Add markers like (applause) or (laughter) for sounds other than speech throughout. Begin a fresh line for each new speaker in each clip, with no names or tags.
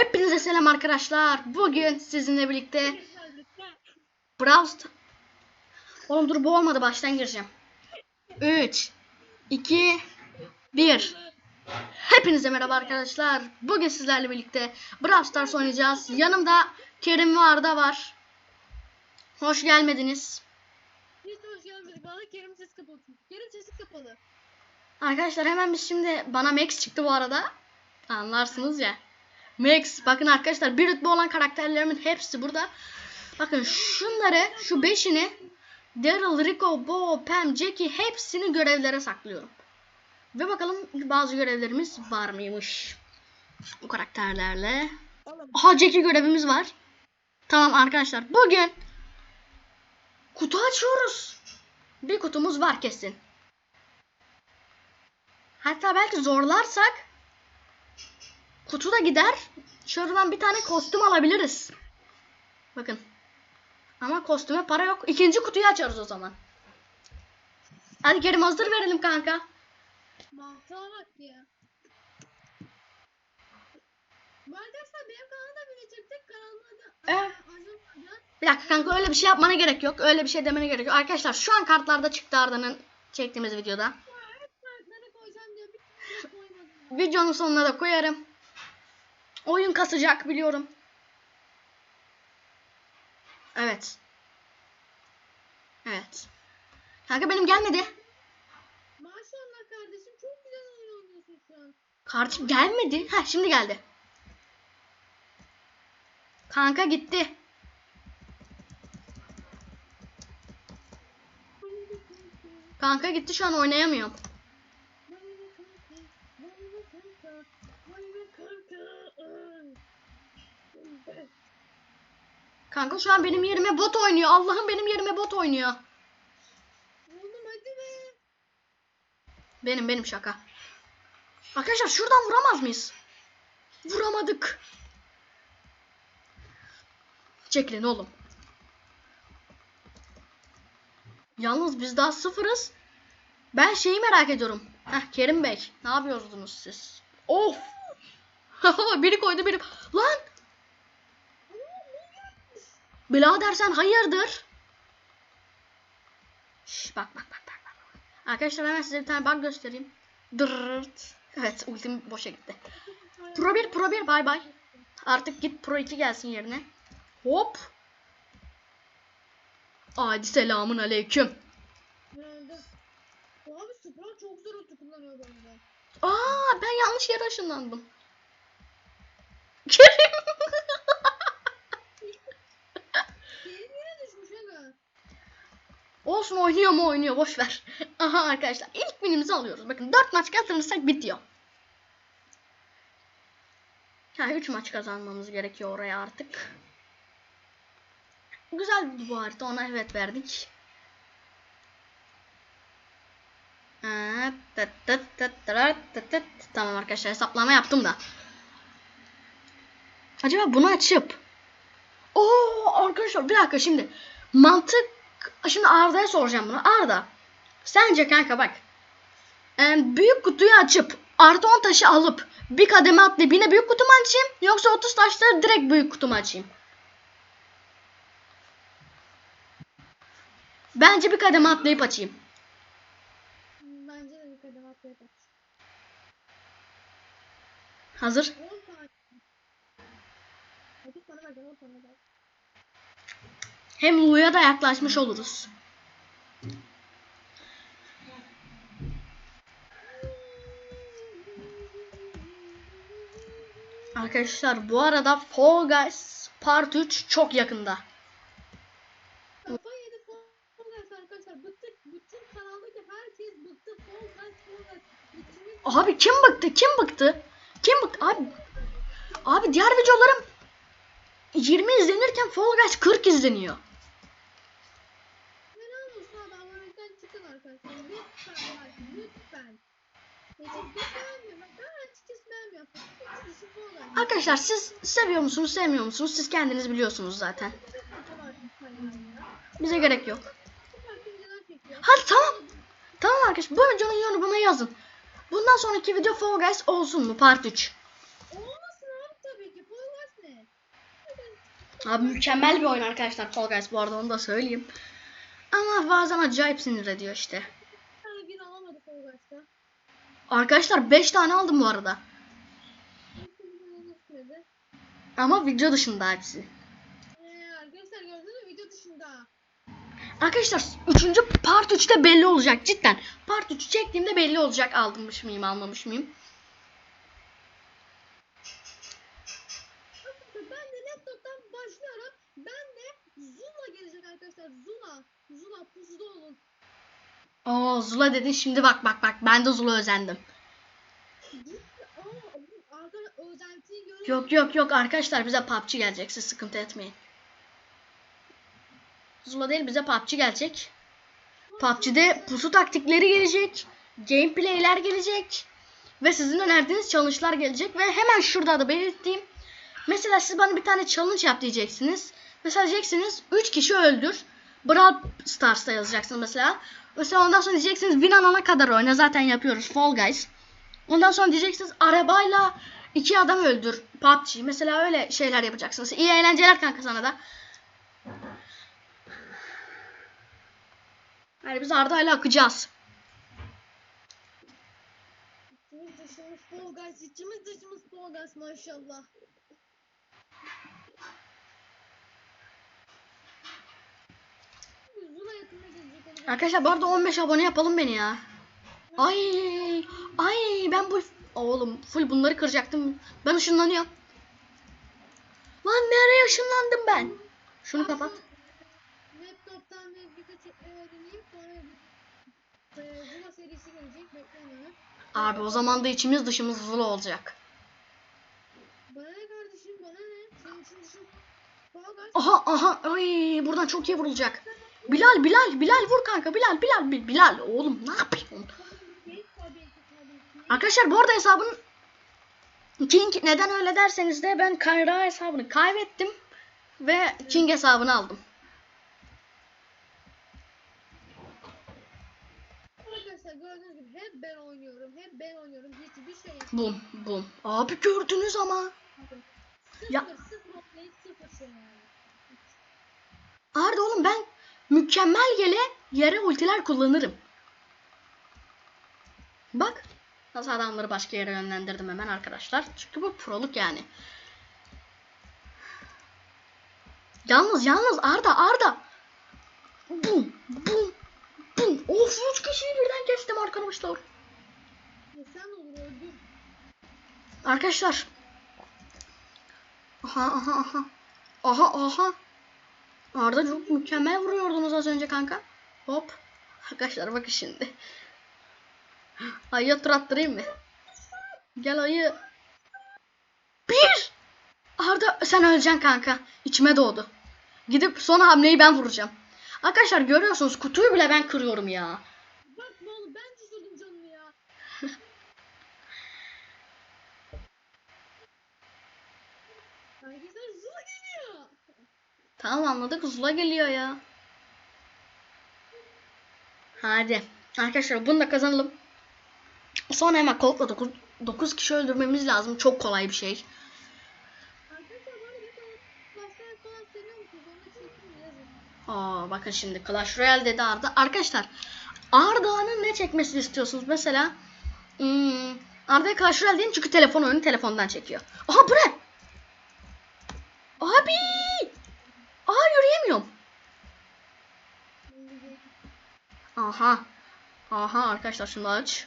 Hepinize selam arkadaşlar. Bugün sizinle birlikte Brawl Stars... Oğlum dur bu olmadı baştan gireceğim. 3 2 1 Hepinize merhaba arkadaşlar. Bugün sizlerle birlikte Brawl Stars oynayacağız. Yanımda Kerim ve Arda var. Hoş gelmediniz.
Hiç hoş gelmedik. Bana Kerim sesi kapalı. Kerim sesi kapalı.
Arkadaşlar hemen biz şimdi bana Max çıktı bu arada. Anlarsınız ya. Max bakın arkadaşlar bir rütbe olan karakterlerimin hepsi burada. Bakın şunları şu beşini Daryl, Rico, Bo, Pam, Jackie hepsini görevlere saklıyorum. Ve bakalım bazı görevlerimiz var mıymış. Bu karakterlerle. Aha Jackie görevimiz var. Tamam arkadaşlar bugün kutu açıyoruz. Bir kutumuz var kesin. Hatta belki zorlarsak kutu da gider. Şuradan bir tane kostüm alabiliriz. Bakın. Ama kostüme para yok. İkinci kutuyu açarız o zaman. Hadi Kerim hazır verelim kanka.
Mantığa bak ya. Bu arkadaşlar benim kanalda bile çektik. Kanalıma da
Evet. Bir dakika kanka öyle bir şey yapmana gerek yok. Öyle bir şey demene gerek yok. Arkadaşlar şu an kartlarda çıktı Arda'nın çektiğimiz videoda.
türlü koymadım.
Videonun sonuna da koyarım. Oyun kasacak biliyorum. Evet. Evet. Kanka benim gelmedi.
Maşallah kardeşim çok güzel oyun oynuyorsun şu an.
Kardeşim gelmedi. Ha şimdi geldi. Kanka gitti. Kanka gitti şu an oynayamıyorum. Kanka şu an benim yerime bot oynuyor. Allah'ım benim yerime bot oynuyor.
Oğlum hadi be.
Benim benim şaka. Arkadaşlar şuradan vuramaz mıyız? Vuramadık. Çekilin oğlum. Yalnız biz daha sıfırız. Ben şeyi merak ediyorum. Heh Kerim Bey. Ne yapıyordunuz siz? Of. (laughs) biri koydu biri. Lan. Birader sen hayırdır? Şş, bak bak bak bak. bak. Arkadaşlar hemen size bir tane bug göstereyim. Dırırt. Evet ultim boşa gitti. Pro 1 Pro 1 bay bay. Artık git Pro 2 gelsin yerine. Hop. Hadi selamun aleyküm.
Abi Supra çok zor otu kullanıyor bende.
Aa ben yanlış yere ışınlandım. (laughs) Kerim Olsun oynuyor mu oynuyor boş ver. (laughs) Aha arkadaşlar ilk winimizi alıyoruz. Bakın 4 maç kazanırsak bitiyor. Ha 3 maç kazanmamız gerekiyor oraya artık. Güzel bu harita ona evet verdik. Tamam arkadaşlar hesaplama yaptım da. Acaba bunu açıp Oo arkadaşlar bir dakika şimdi mantık şimdi Arda'ya soracağım bunu. Arda sence kanka bak büyük kutuyu açıp artı 10 taşı alıp bir kademe atlayıp yine büyük kutumu açayım yoksa 30 taşları direkt büyük kutumu açayım? Bence bir kademe atlayıp açayım.
Bence de bir kadem atlayıp aç.
Hazır.
10 tane. Hadi sana ver, 10 tane ver.
Hem Lu'ya da yaklaşmış oluruz. Arkadaşlar bu arada Fall Guys Part 3 çok yakında. Abi kim bıktı? Kim bıktı? Kim bıktı? Abi, abi diğer videolarım 20 izlenirken Fall Guys 40 izleniyor.
fena olsun abi. Abonelikten çıkın arkadaşlar. Lütfen bak. Lütfen. Teşekkür beğenmiyorum. Ben açıkçası beğenmiyorum. Üç kişi Fall Guys.
Arkadaşlar siz seviyor musunuz, sevmiyor musunuz? Siz kendiniz biliyorsunuz zaten. Bize gerek yok. Hadi tamam. Tamam arkadaşlar bu videonun yorumuna yazın. Bundan sonraki video Fall Guys olsun mu part 3?
Olmasın abi tabii ki. Fall
Abi mükemmel bir oyun arkadaşlar Fall Guys bu arada onu da söyleyeyim. Ama bazen acayip sinir ediyor işte.
Bir tane bir alamadı Fall Guys'ta.
Arkadaşlar 5 tane aldım bu arada.
Kimse bir tane geçmedi.
Ama video dışında hepsi.
Ee, arkadaşlar gördünüz mü video dışında.
Arkadaşlar 3. part 3'te belli olacak cidden. Part 3'ü çektiğimde belli olacak almış mıyım almamış mıyım.
Ben de laptoptan başlıyorum. Ben de Zula gelecek arkadaşlar. Zula. Zula pusda olun.
Oo Zula dedin şimdi bak bak bak ben de Zula özendim.
Aa, bu arkadaşlar özentiyi görüyor
Yok yok yok arkadaşlar bize PUBG gelecek siz sıkıntı etmeyin. Zula değil bize PUBG gelecek. PUBG'de pusu taktikleri gelecek. Gameplay'ler gelecek. Ve sizin önerdiğiniz challenge'lar gelecek. Ve hemen şurada da belirttiğim. Mesela siz bana bir tane challenge yap diyeceksiniz. Mesela diyeceksiniz 3 kişi öldür. Brawl Stars'ta yazacaksınız mesela. Mesela ondan sonra diyeceksiniz win alana kadar oyna. Zaten yapıyoruz Fall Guys. Ondan sonra diyeceksiniz arabayla iki adam öldür PUBG. Mesela öyle şeyler yapacaksınız. İyi eğlenceler kanka sana da. Yani biz Arda'yla akacağız.
İçimiz dışımız Guys. İçimiz dışımız Guys maşallah.
Arkadaşlar bu arada 15 abone yapalım beni ya. Ay ay ben bu oğlum full bunları kıracaktım. Ben ışınlanıyorum. Lan nereye ışınlandım ben? Şunu kapat.
Laptoptan bir birkaç öğreneyim sonra Zula serisi gelecek beklemiyorum.
Abi o zaman da içimiz dışımız zula olacak.
Bana ne kardeşim bana ne? Senin için Fall Guys.
Aha aha ay buradan çok iyi vurulacak. Bilal Bilal Bilal vur kanka Bilal Bilal Bil- Bilal oğlum ne yapıyorsun?
Tabii ki tabii ki tabii ki.
Arkadaşlar bu arada hesabın King neden öyle derseniz de ben Kayra hesabını kaybettim ve King hesabını aldım.
Arkadaşlar gördüğünüz gibi hep ben oynuyorum. Hep ben oynuyorum. Hiçbir şey.
Bum bum. Abi gördünüz ama.
Sıfır
Ya-
sıfır oynayıp sıfır şey yani.
Arda oğlum ben mükemmel gele yere ultiler kullanırım. Bak. Nasıl adamları başka yere yönlendirdim hemen arkadaşlar. Çünkü bu proluk yani. Yalnız yalnız Arda Arda. Bum bum bum. Of 3 kişiyi birden kestim arkadaşlar.
Sen olur.
Arkadaşlar. Aha aha aha. Aha aha. Arda çok mükemmel vuruyordunuz az önce kanka. Hop. Arkadaşlar bakın şimdi. Ayıya tur attırayım mı? Gel ayı. Bir. Arda sen öleceksin kanka. İçime doğdu. Gidip son hamleyi ben vuracağım. Arkadaşlar görüyorsunuz kutuyu bile ben kırıyorum ya.
Bakma oğlum ben düşürdüm canını ya. (laughs) Arkadaşlar Zula geliyor.
Tamam anladık. Zula geliyor ya. Hadi. Arkadaşlar bunu da kazanalım. Sonra hemen Colt'la 9, 9 kişi öldürmemiz lazım. Çok kolay bir şey. Aa bakın şimdi Clash Royale dedi Arda. Arkadaşlar Arda'nın ne çekmesini istiyorsunuz? Mesela hmm, Arda'ya Clash Royale deyin çünkü telefon oyunu telefondan çekiyor. Aha bu ne? Abi! Aa yürüyemiyorum. Aha. Aha arkadaşlar şunu aç.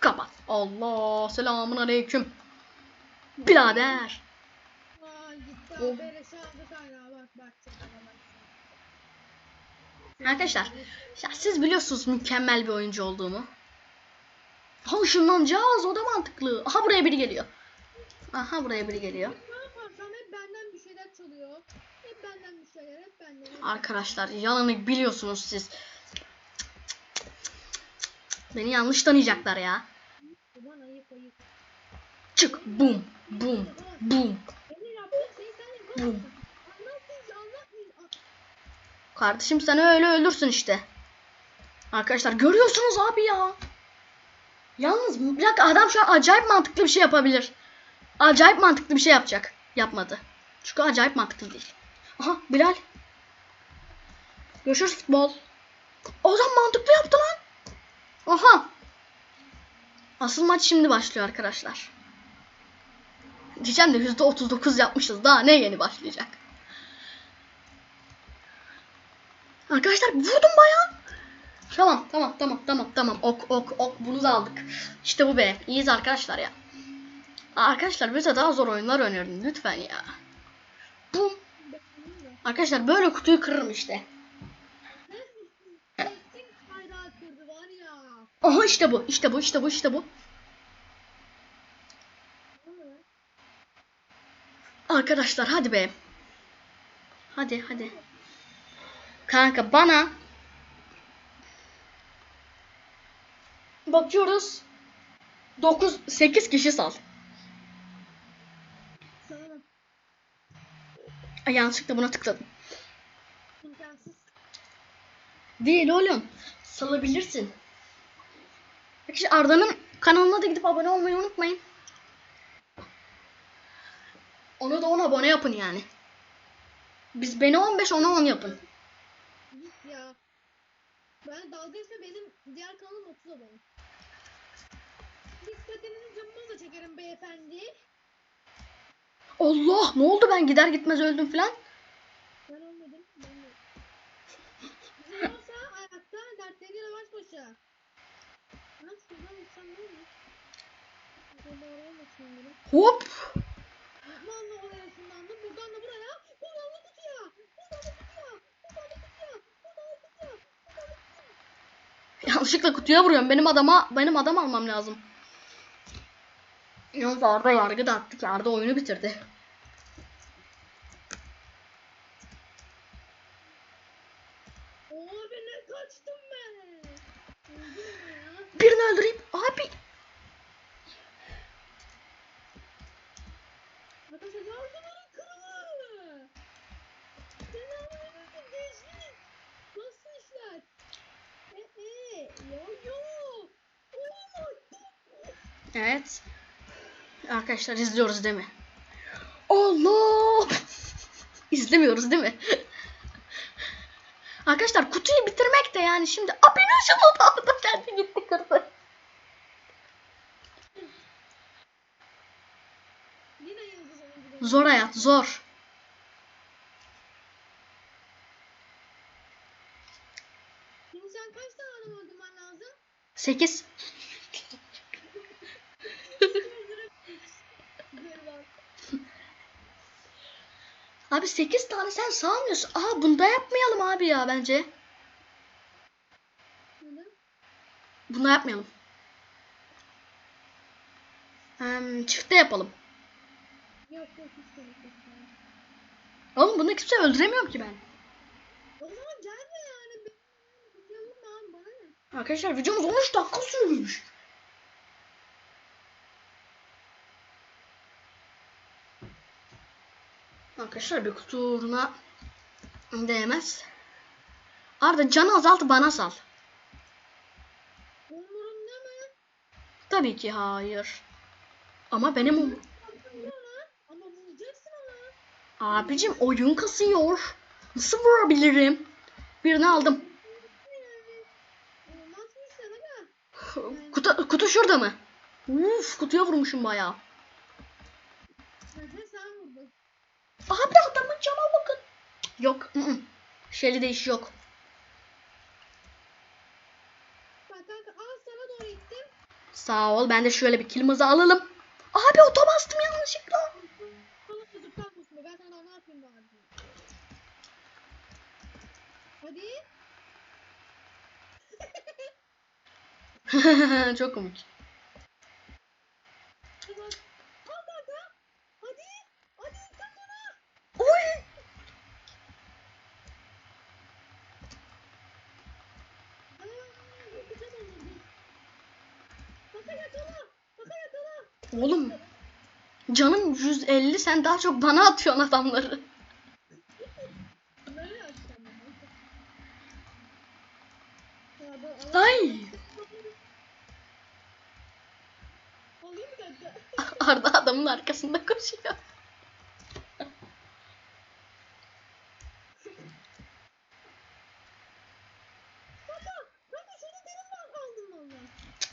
Kapat. Allah selamun aleyküm. Birader. Oh. Arkadaşlar ya siz biliyorsunuz mükemmel bir oyuncu olduğumu. Ha ışınlanacağız o da mantıklı. Aha buraya biri geliyor. Aha buraya biri geliyor. Arkadaşlar yalanı biliyorsunuz siz. Beni yanlış tanıyacaklar ya. Çık bum bum bum.
Anlatmayınca.
Kardeşim sen öyle ölürsün işte. Arkadaşlar görüyorsunuz abi ya. Yalnız dakika adam şu an acayip mantıklı bir şey yapabilir. Acayip mantıklı bir şey yapacak. Yapmadı. Çünkü acayip mantıklı değil. Aha Bilal. Görüşürüz futbol. Ozan mantıklı yaptı lan. Aha. Asıl maç şimdi başlıyor arkadaşlar. Diyeceğim de %39 yapmışız. Daha ne yeni başlayacak. Arkadaşlar vurdum bayağı. Tamam tamam tamam tamam tamam ok ok ok bunu da aldık. İşte bu be. İyiyiz arkadaşlar ya. Arkadaşlar bize daha zor oyunlar önerin lütfen ya. Bum. Arkadaşlar böyle kutuyu kırırım işte.
Kesin bayrağı kırdı var ya.
Aha işte bu işte bu işte bu işte bu. Arkadaşlar hadi be. Hadi hadi. Kanka bana bakıyoruz. 9 8 kişi sal. Ay, yanlışlıkla buna tıkladım.
imkansız.
Değil oğlum. Salabilirsin. Arkadaşlar Arda'nın kanalına da gidip abone olmayı unutmayın. Onu da 10 abone yapın yani. Biz beni 15 ona 10 yapın.
Git ya. Ben dalga geçme benim diğer kanalım 30 abone. Dikkatinizi camıma da çekerim beyefendi.
Allah ne oldu ben gider gitmez öldüm filan.
Ben olmadım. Ben olsa ayakta dertleriyle baş başa.
Hop.
Buradan da buraya. Buradan da da da da da kutuya.
Yanlışlıkla kutuya vuruyorum. Benim adama benim adam almam lazım. Yalnız Arda yargı dağıttık. Arda oyunu bitirdi.
Abi ne kaçtım ben. Öldüm ama ya.
Birini öldüreyim. Abi.
Arkadaşlar yardımların kralı. Selamünaleyküm gençlik. Nasıl işler? E e yo yo. Oh my god.
Evet. Arkadaşlar izliyoruz değil mi? Allah! İzlemiyoruz değil mi? Arkadaşlar kutuyu bitirmek de yani şimdi abi nasıl oldu kendi gitti kırdı.
Yine yıldız oyuncu.
Zor hayat zor.
Sen kaç tane adam öldürmen lazım?
8.
Böyle bak.
Abi 8 tane sen sağlamıyorsun. Aa bunda yapmayalım abi ya bence.
Bunu.
Bunda yapmayalım. Hem, çifte yapalım.
Yok yok hiç gerek yok.
Oğlum bunu kimse öldüremiyorum ki ben.
O zaman gelme yani. Vurma abi bana ne?
Arkadaşlar videomuz 13 dakika sürmüş. Arkadaşlar bir kutu uğruna değmez. Arda canı azalt bana sal.
Umurumda mı?
Tabii ki hayır. Ama benim um-
Vur ona. Ama vuracaksın ama.
Abicim oyun kasıyor. Nasıl vurabilirim? Birini aldım. Kutu, kutu şurada mı? Uf kutuya vurmuşum bayağı.
Hı hı.
Abi adamın cana bakın. Yok. ı -ı. Şeli değiş yok. Sağ ol. Ben de şöyle bir kilimizi alalım. Abi oto bastım yanlışlıkla.
Sana tutup kalkmasın be. Ben sana ne yapayım bari. Hadi.
Çok komik.
Hadi bak. Al kanka. Hadi. Hadi sen bana.
Uy.
Aa, yapacağım onu. Kaka yakala. (laughs) Kaka yakala.
Oğlum. Canım 150 sen daha çok bana atıyorsun adamları. onun arkasında koşuyor.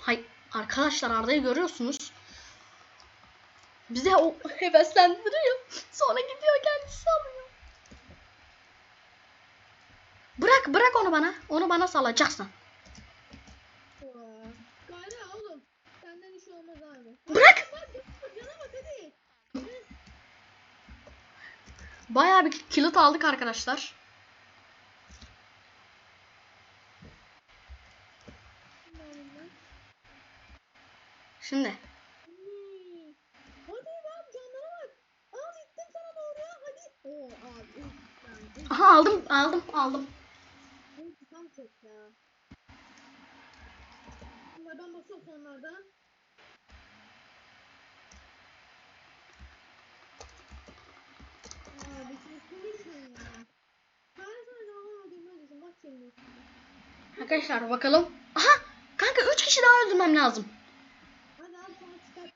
Hay arkadaşlar Arda'yı görüyorsunuz. Bize o (laughs) heveslendiriyor. Sonra gidiyor kendisi alıyor. Bırak bırak onu bana. Onu bana salacaksın. Bırak. Bayağı bir kilit aldık arkadaşlar.
Şimdi. Hadi bak canlara bak. Al gittim sana doğru ya hadi. Oo uf,
Aha aldım aldım aldım.
uf, tam çok ya. Bunlar ben basıyorum sonlardan. Abi şimdi konuşmayın ya. Ben sana canlı alayım neredesin bak şimdi.
Arkadaşlar bakalım. Aha kanka 3 kişi daha öldürmem lazım.
Hadi al sana çıkar.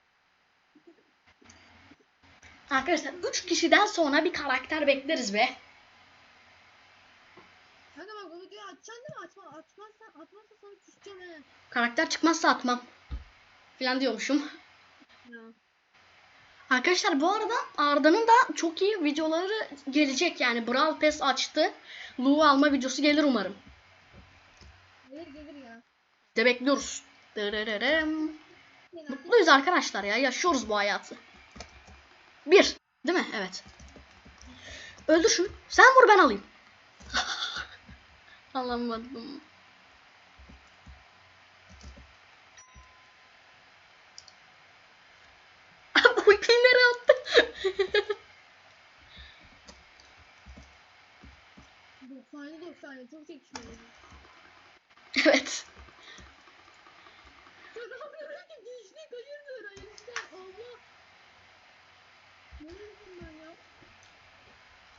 Arkadaşlar 3 kişiden sonra bir karakter bekleriz be.
Hadi bak bu videoyu açacaksın değil mi? Açma, açmazsan, atmazsan sana küseceğim he.
Karakter çıkmazsa atmam. Falan diyormuşum.
Ya.
Arkadaşlar bu arada Arda'nın da çok iyi videoları gelecek yani. Brawl Pass açtı. Lu alma videosu gelir umarım.
Gelir gelir ya.
De bekliyoruz. Dırırırım. Mutluyuz arkadaşlar ya. Yaşıyoruz bu hayatı. Bir. Değil mi? Evet. Öldür şunu. Sen vur ben alayım. (laughs) Alamadım. Bu ipi nereye attı?
90 90 çok çekişmeli.
evet.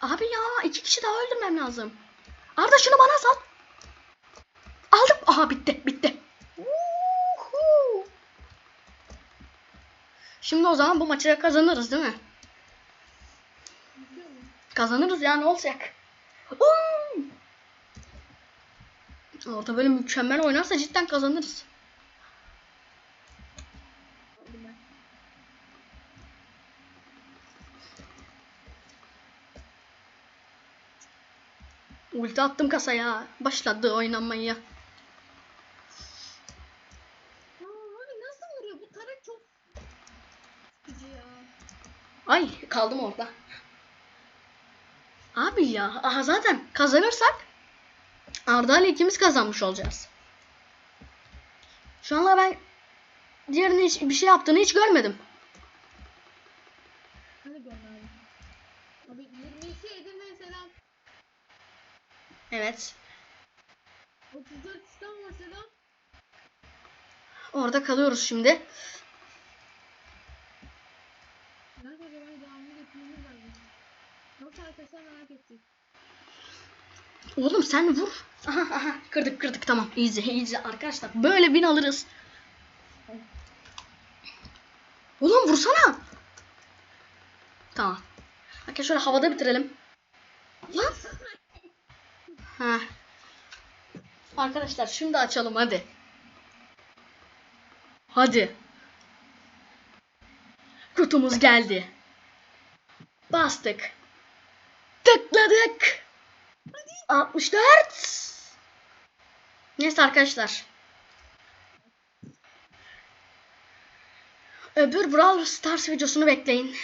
Abi ya iki kişi daha öldürmem lazım. Arda şunu bana sal. Aldım. Aha bitti bitti. Şimdi o zaman bu maçı kazanırız değil mi? Kazanırız ya ne olacak? Oo! Orada böyle mükemmel oynarsa cidden kazanırız. Ulti attım kasaya. Başladı oynamaya.
Aa, abi nasıl vuruyor? Bu taret çok sıkıcı ya.
Ay kaldım orada. Abi ya aha zaten kazanırsak Arda ile ikimiz kazanmış olacağız. Şu anda ben diğerinin hiç bir şey yaptığını hiç görmedim.
Hadi gönder abi. Abi 22 Edirne selam.
Evet.
34 İstanbul selam.
Orada kalıyoruz şimdi.
Nerede acaba devamını getirmemiz lazım. Nasıl arkadaşlar merak ettik.
Oğlum sen vur. Aha aha kırdık kırdık tamam. Easy easy arkadaşlar. Böyle win alırız. Oğlum vursana. Tamam. Arkadaşlar şöyle havada bitirelim. Lan. Ha. Arkadaşlar şimdi açalım hadi. Hadi. Kutumuz geldi. Bastık. Tıkladık. 64. Neyse arkadaşlar. Öbür Brawl Stars videosunu bekleyin.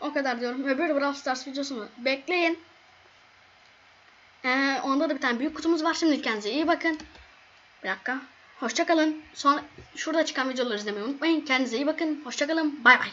O kadar diyorum. Öbür Brawl Stars videosunu bekleyin. Ee, onda da bir tane büyük kutumuz var. Şimdi kendinize iyi bakın. Bir dakika. Hoşçakalın. Sonra şurada çıkan videoları izlemeyi unutmayın. Kendinize iyi bakın. Hoşçakalın. Bay bay.